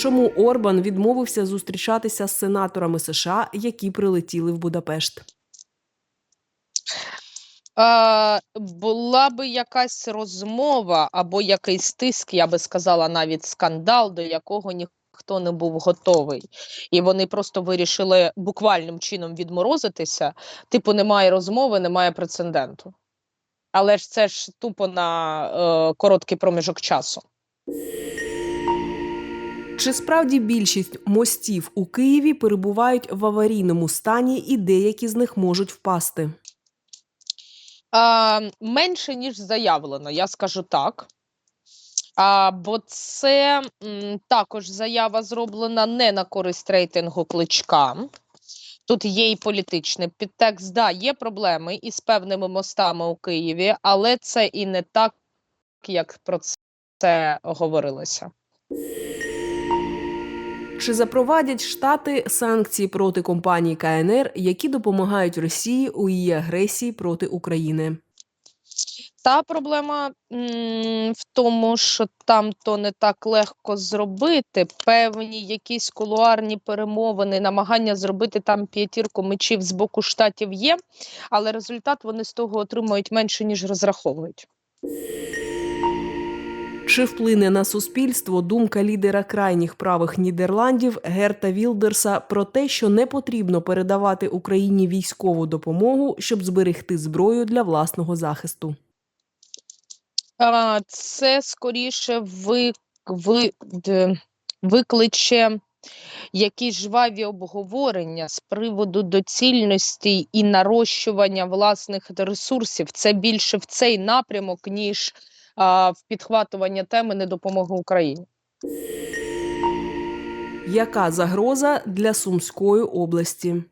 Чому Орбан відмовився зустрічатися з сенаторами США, які прилетіли в Будапешт? Була би якась розмова або якийсь тиск, я би сказала, навіть скандал, до якого ніхто не був готовий. І вони просто вирішили буквальним чином відморозитися. Типу, немає розмови, немає прецеденту. Але ж це ж тупо на е, короткий проміжок часу. Чи справді більшість мостів у Києві перебувають в аварійному стані, і деякі з них можуть впасти? А, менше, ніж заявлено, я скажу так. А, бо це м, також заява зроблена не на користь рейтингу кличка. Тут є і політичний підтекст. Да, є проблеми із певними мостами у Києві, але це і не так, як про це говорилося. Чи запровадять штати санкції проти компаній КНР, які допомагають Росії у її агресії проти України? Та проблема в тому, що там то не так легко зробити. Певні якісь кулуарні перемовини, намагання зробити там п'ятірку мечів з боку штатів є, але результат вони з того отримують менше, ніж розраховують. Чи вплине на суспільство думка лідера крайніх правих Нідерландів Герта Вілдерса про те, що не потрібно передавати Україні військову допомогу, щоб зберегти зброю для власного захисту? Це скоріше ви, ви, викличе якісь жваві обговорення з приводу доцільності і нарощування власних ресурсів. Це більше в цей напрямок, ніж а, в підхватування теми недопомоги Україні. Яка загроза для Сумської області?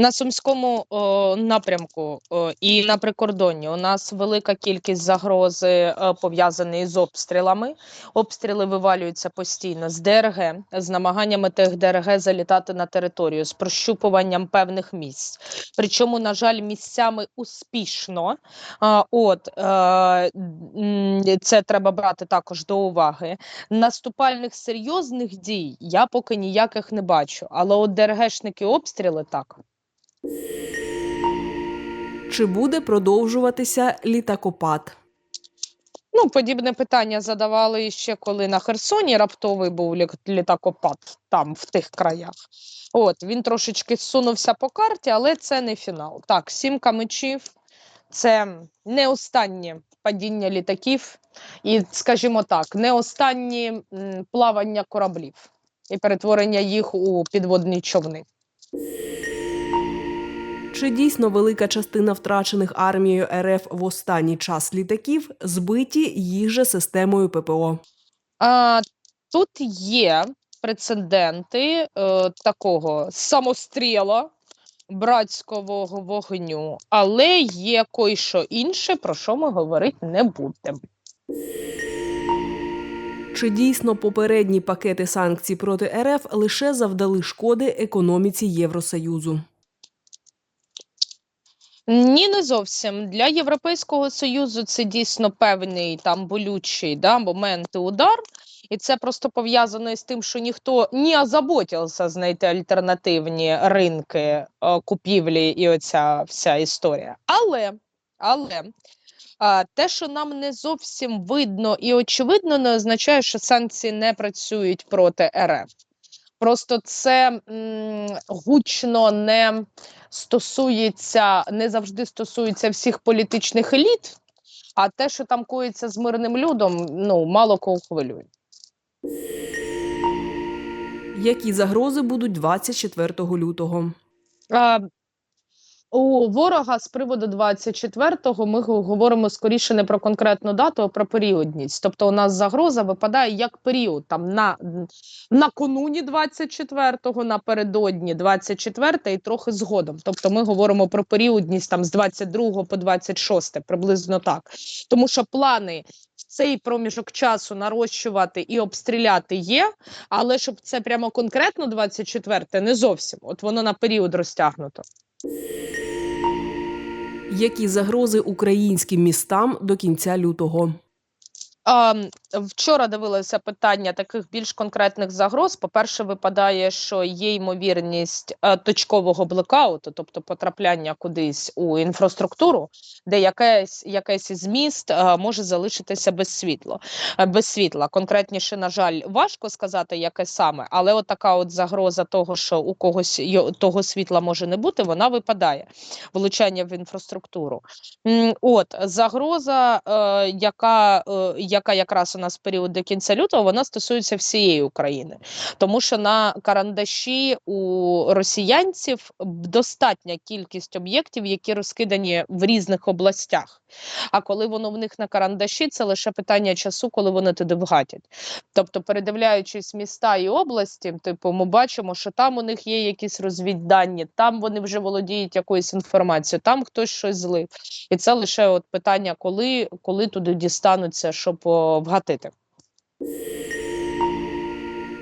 На сумському о, напрямку о, і на прикордонні у нас велика кількість загрози е, пов'язаної з обстрілами. Обстріли вивалюються постійно з ДРГ, з намаганнями тих ДРГ залітати на територію, з прощупуванням певних місць. Причому, на жаль, місцями успішно. А, от е, це треба брати також до уваги. Наступальних серйозних дій я поки ніяких не бачу, але от ДРГшники обстріли так. Чи буде продовжуватися літакопад? Ну, подібне питання задавали ще коли на Херсоні раптовий був лі- літакопад там, в тих краях. От він трошечки зсунувся по карті, але це не фінал. Так, сімка мечів це не останнє падіння літаків, і, скажімо так, не останнє м, плавання кораблів і перетворення їх у підводні човни. Чи дійсно велика частина втрачених армією РФ в останній час літаків збиті їх же системою ППО? А, тут є прецеденти е, такого самостріла братського вогню, але є кой-що інше, про що ми говорити не будемо. Чи дійсно попередні пакети санкцій проти РФ лише завдали шкоди економіці Євросоюзу? Ні, не зовсім для Європейського союзу це дійсно певний там болючий да, момент і удар, і це просто пов'язано з тим, що ніхто не озаботився знайти альтернативні ринки е, купівлі і оця вся історія. Але, але а, те, що нам не зовсім видно і очевидно, не означає, що санкції не працюють проти РФ. Просто це м, гучно не стосується, не завжди стосується всіх політичних еліт, а те, що там коїться з мирним людом, ну мало кого хвилює. Які загрози будуть 24 лютого? А, у ворога з приводу 24-го ми говоримо скоріше не про конкретну дату, а про періодність. Тобто, у нас загроза випадає як період там на накануні 24-го, напередодні 24 і трохи згодом. Тобто, ми говоримо про періодність там з 22 по 26, приблизно так. Тому що плани цей проміжок часу нарощувати і обстріляти є, але щоб це прямо конкретно 24 не зовсім. От воно на період розтягнуто. Які загрози українським містам до кінця лютого? А, м, вчора дивилася питання таких більш конкретних загроз. По-перше, випадає, що є ймовірність е, точкового блекауту, тобто потрапляння кудись у інфраструктуру, де якесь, якесь із міст е, може залишитися без світла. е, Без світла. Конкретніше, на жаль, важко сказати, яке саме, але от така от загроза того, що у когось того світла може не бути, вона випадає. Влучання в інфраструктуру. От загроза, яка, яка якраз нас період до кінця лютого, вона стосується всієї України, тому що на карандаші у росіянців достатня кількість об'єктів, які розкидані в різних областях. А коли воно в них на карандаші, це лише питання часу, коли вони туди вгатять. Тобто, передивляючись міста і області, типу, ми бачимо, що там у них є якісь розвіддані, там вони вже володіють якоюсь інформацією, там хтось щось злив. І це лише от питання, коли, коли туди дістануться, щоб о, вгатити.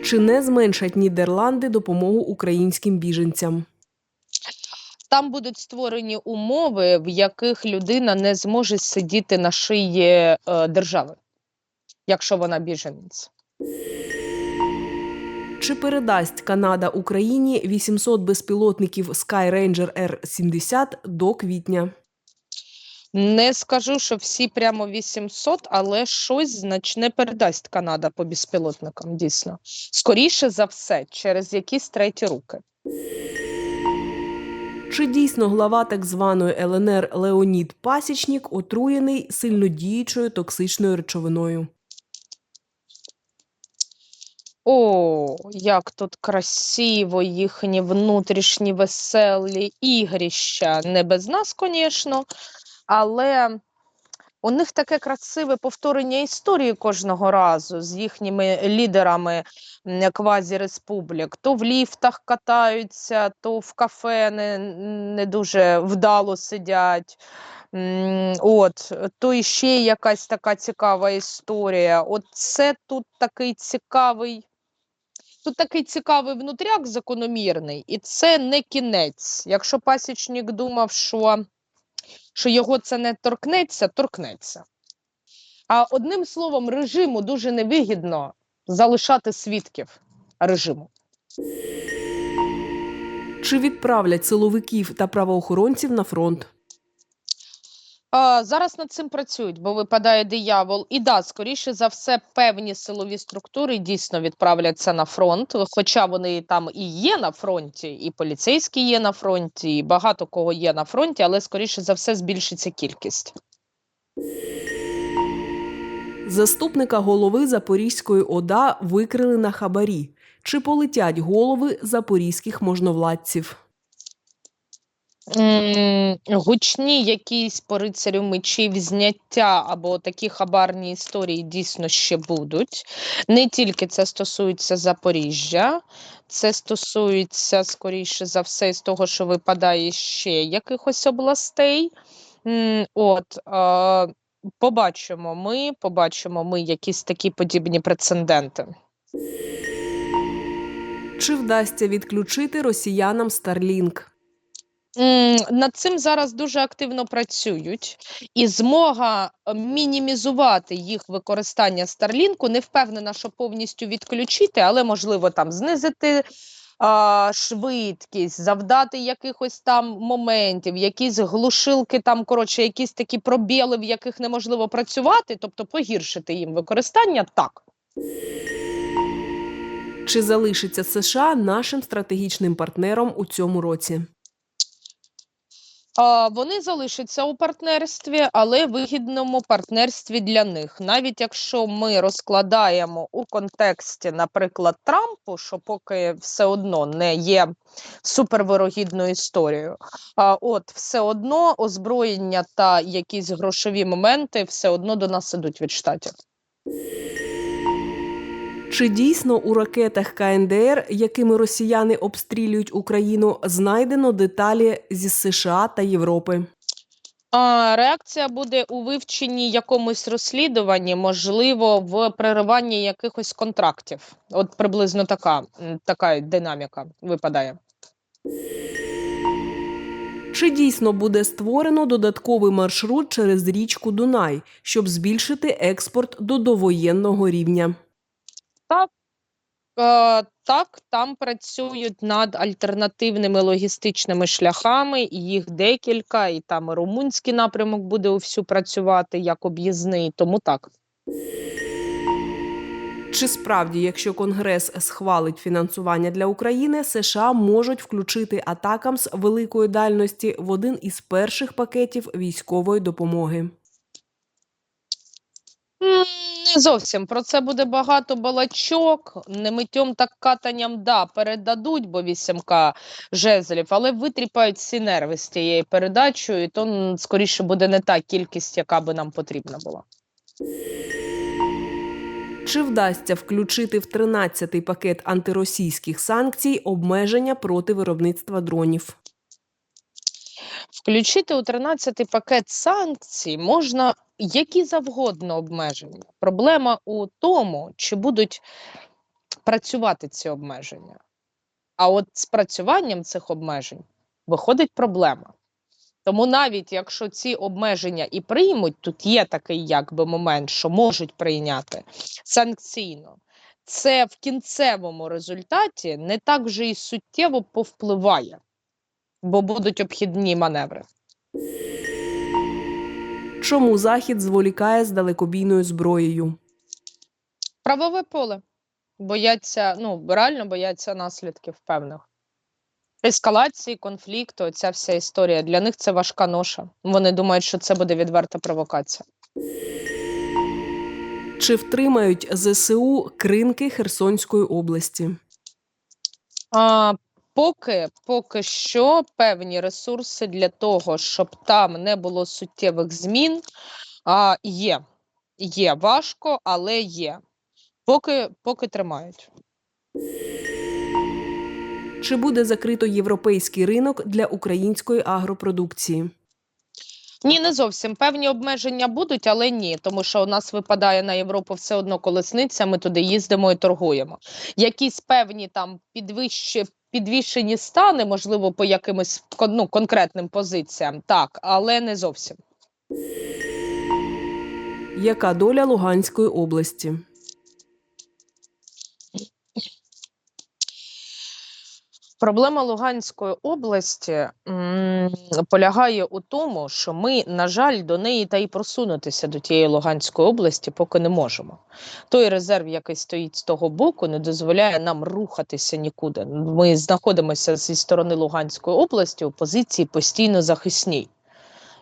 Чи не зменшать Нідерланди допомогу українським біженцям? Там будуть створені умови, в яких людина не зможе сидіти на шиї е, держави, якщо вона біженець. Чи передасть Канада Україні 800 безпілотників Skyranger R-70 до квітня? Не скажу, що всі прямо 800, але щось значне передасть Канада по безпілотникам, дійсно. Скоріше за все, через якісь треті руки. Чи дійсно глава так званої ЛНР Леонід Пасічнік отруєний сильнодіючою токсичною речовиною? О, як тут красиво їхні внутрішні веселі ігрища. Не без нас, звісно, але у них таке красиве повторення історії кожного разу з їхніми лідерами квазі-республік. То в ліфтах катаються, то в кафе не, не дуже вдало сидять. От, то іще якась така цікава історія. От це тут такий цікавий. Тут такий цікавий внутряк закономірний, і це не кінець. Якщо пасічник думав, що, що його це не торкнеться, торкнеться. А одним словом, режиму дуже невигідно залишати свідків режиму. Чи відправлять силовиків та правоохоронців на фронт? А, зараз над цим працюють, бо випадає диявол. І да, скоріше за все, певні силові структури дійсно відправляться на фронт, хоча вони там і є на фронті, і поліцейські є на фронті, і багато кого є на фронті, але скоріше за все збільшиться кількість. Заступника голови Запорізької ОДА викрили на хабарі. Чи полетять голови запорізьких можновладців? Гучні якісь по рицарю мечів зняття або такі хабарні історії дійсно ще будуть. Не тільки це стосується Запоріжжя, це стосується, скоріше за все, з того, що випадає ще якихось областей. От, е, побачимо ми, побачимо ми якісь такі подібні прецеденти. Чи вдасться відключити росіянам Starlink? Над цим зараз дуже активно працюють, і змога е, мінімізувати їх використання Старлінку не впевнена, що повністю відключити, але можливо там знизити швидкість, завдати якихось там моментів, якісь глушилки, там коротше, якісь такі пробіли, в яких неможливо працювати, тобто погіршити їм використання так. Чи залишиться США нашим стратегічним партнером у цьому році? Вони залишаться у партнерстві, але вигідному партнерстві для них. Навіть якщо ми розкладаємо у контексті, наприклад, Трампу, що поки все одно не є супервирогідною історією, а от все одно озброєння та якісь грошові моменти все одно до нас ідуть від штатів. Чи дійсно у ракетах КНДР, якими росіяни обстрілюють Україну, знайдено деталі зі США та Європи? Реакція буде у вивченні якомусь розслідуванні, можливо, в перериванні якихось контрактів. От приблизно така, така динаміка випадає. Чи дійсно буде створено додатковий маршрут через річку Дунай, щоб збільшити експорт до довоєнного рівня? Е, так, там працюють над альтернативними логістичними шляхами, їх декілька, і там румунський напрямок буде всю працювати як об'їзний, тому так. Чи справді, якщо Конгрес схвалить фінансування для України, США можуть включити атакамс великої дальності в один із перших пакетів військової допомоги? Не зовсім про це буде багато балачок. Не миттєм так катанням да передадуть, бо 8К жезлів, але витріпають всі нерви з тією передачею, і то скоріше буде не та кількість, яка би нам потрібна була. Чи вдасться включити в 13-й пакет антиросійських санкцій обмеження проти виробництва дронів? Включити у 13-й пакет санкцій можна які завгодно обмеження. Проблема у тому, чи будуть працювати ці обмеження. А от з працюванням цих обмежень виходить проблема. Тому навіть якщо ці обмеження і приймуть, тут є такий якби момент, що можуть прийняти санкційно, це в кінцевому результаті не так вже і суттєво повпливає, бо будуть обхідні маневри. Чому Захід зволікає з далекобійною зброєю? Правове поле. Бояться, ну реально бояться наслідків певних. Ескалації, конфлікту, ця вся історія. Для них це важка ноша. Вони думають, що це буде відверта провокація. Чи втримають ЗСУ кринки Херсонської області? А, поки, поки що певні ресурси для того, щоб там не було суттєвих змін, а, є. Є важко, але є. Поки, поки тримають. Чи буде закрито європейський ринок для української агропродукції? Ні, не зовсім певні обмеження будуть, але ні, тому що у нас випадає на Європу все одно колесниця. Ми туди їздимо і торгуємо. Якісь певні там підвищі. Підвішені стани, можливо, по якимось ну, конкретним позиціям, так, але не зовсім. Яка доля Луганської області? Проблема Луганської області полягає у тому, що ми, на жаль, до неї та й просунутися до тієї Луганської області поки не можемо. Той резерв, який стоїть з того боку, не дозволяє нам рухатися нікуди. Ми знаходимося зі сторони Луганської області у позиції постійно захисній.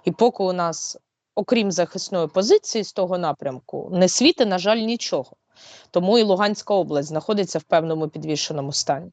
І поки у нас, окрім захисної позиції з того напрямку, не світи, на жаль, нічого. Тому і Луганська область знаходиться в певному підвішеному стані.